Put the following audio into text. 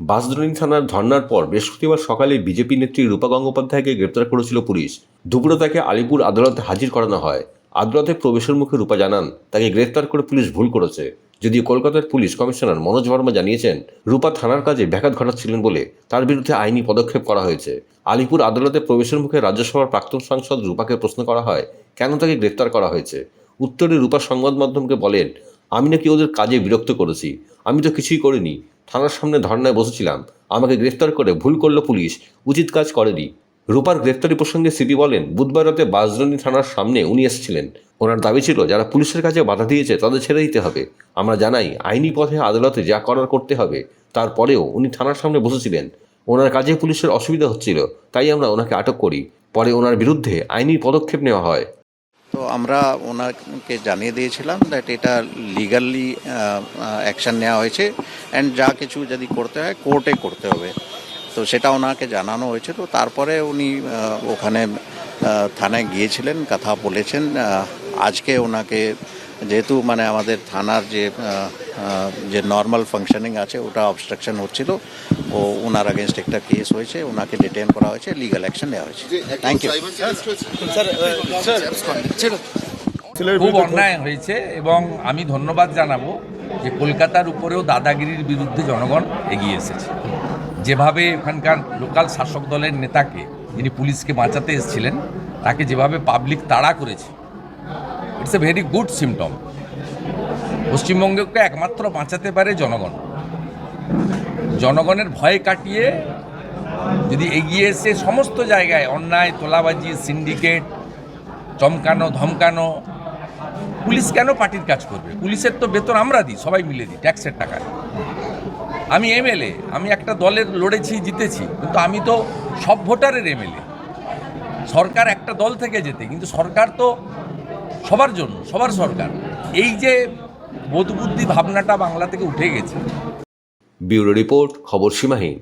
বাসদ্রোণী থানার ধর্নার পর বৃহস্পতিবার সকালে বিজেপি নেত্রী রূপা গঙ্গোপাধ্যায়কে গ্রেপ্তার করেছিল পুলিশ। দুপুরে তাকে আলিপুর আদালতে হাজির করানো হয়। আদালতে প্রবেশের মুখে রূপা জানান, তাকে গ্রেপ্তার করে পুলিশ ভুল করেছে। যদিও কলকাতার পুলিশ কমিশনার মনোজ বর্মা জানিয়েছেন, রূপা থানার কাজে ব্যাঘাত ঘটাচ্ছিলেন বলে তার বিরুদ্ধে আইনি পদক্ষেপ করা হয়েছে। আলিপুর আদালতে প্রবেশের মুখে রাজ্যসভার প্রাক্তন সাংসদ রূপাকে প্রশ্ন করা হয়, কেন তাকে গ্রেপ্তার করা হয়েছে? উত্তরে রূপা সংবাদ মাধ্যমকে বলেন, আমি নাকি ওদের কাজে বিরক্ত করেছি। আমি তো কিছুই করিনি। থানার সামনে ধর্নায় বসেছিলাম। আমাকে গ্রেফতার করে ভুল করল পুলিশ। উচিত কাজ করেনি। রূপার গ্রেফতারি প্রসঙ্গে সিপি বলেন, বুধবার রাতে বাসরানী থানার সামনে উনি এসেছিলেন। ওনার দাবি ছিল, যারা পুলিশের কাছে বাধা দিয়েছে তাদের ছেড়ে দিতে হবে। আমরা জানাই, আইনি পথে আদালতে যা করার করতে হবে তারপরেও উনি থানার সামনে বসেছিলেন। ওনার কাজে পুলিশের অসুবিধা হচ্ছিল, তাই আমরা ওনাকে আটক করি। পরে ওনার বিরুদ্ধে আইনি পদক্ষেপ নেওয়া হয়। আমরা ওনাকে জানিয়ে দিয়েছিলাম দ্যাট এটা লিগালি অ্যাকশান নেওয়া হয়েছে অ্যান্ড যা কিছু যদি করতে হয় কোর্টে করতে হবে। তো সেটা ওনাকে জানানো হয়েছে। তো তারপরে উনি ওখানে থানায় গিয়েছিলেন, কথা বলেছেন। আজকে ওনাকে যেহেতু মানে আমাদের থানার যে যে নর্মাল ফাংশনিং আছে ওটা অবস্ট্রাকশন হচ্ছিল। ও ওনার আগেনস্ট একটা কেস হয়েছে ওনাকে ডিটেন করা হয়েছে লিগাল অ্যাকশন নেওয়া হয়েছে। থ্যাংক ইউ খুব অন্যায় হয়েছে এবং আমি ধন্যবাদ জানাব যে কলকাতার উপরেও দাদাগিরির বিরুদ্ধে জনগণ এগিয়ে এসেছে। যেভাবে ওখানকার লোকাল শাসক দলের নেতাকে যিনি পুলিশকে বাঁচাতে এসেছিলেন তাকে যেভাবে পাবলিক তাড়া করেছে it's a very good symptom পশ্চিমবঙ্গকে একমাত্র বাঁচাতে পারে জনগণ। জনগণের ভয় কাটিয়ে যদি এগিয়ে এসে সমস্ত জায়গায় অন্যায়, তোলাবাজি, সিন্ডিকেট, চমকানো, ধমকানো, পুলিশ কেন পার্টির কাজ করবে? পুলিশের তো বেতন আমরা দিই, সবাই মিলে দিই, ট্যাক্সের টাকা। আমি এমএলএ, আমি একটা দলের লড়েছি, জিতেছি, কিন্তু আমি তো সব ভোটারের এমএলএ। সরকার একটা দল থেকে যেতে কিন্তু সরকার তো সবার জন্য, সবার সরকার। এই যে বোধবুদ্ধি ভাবনাটা বাংলা থেকে উঠে গেছে। ব্যুরো রিপোর্ট খবর সীমাহীন।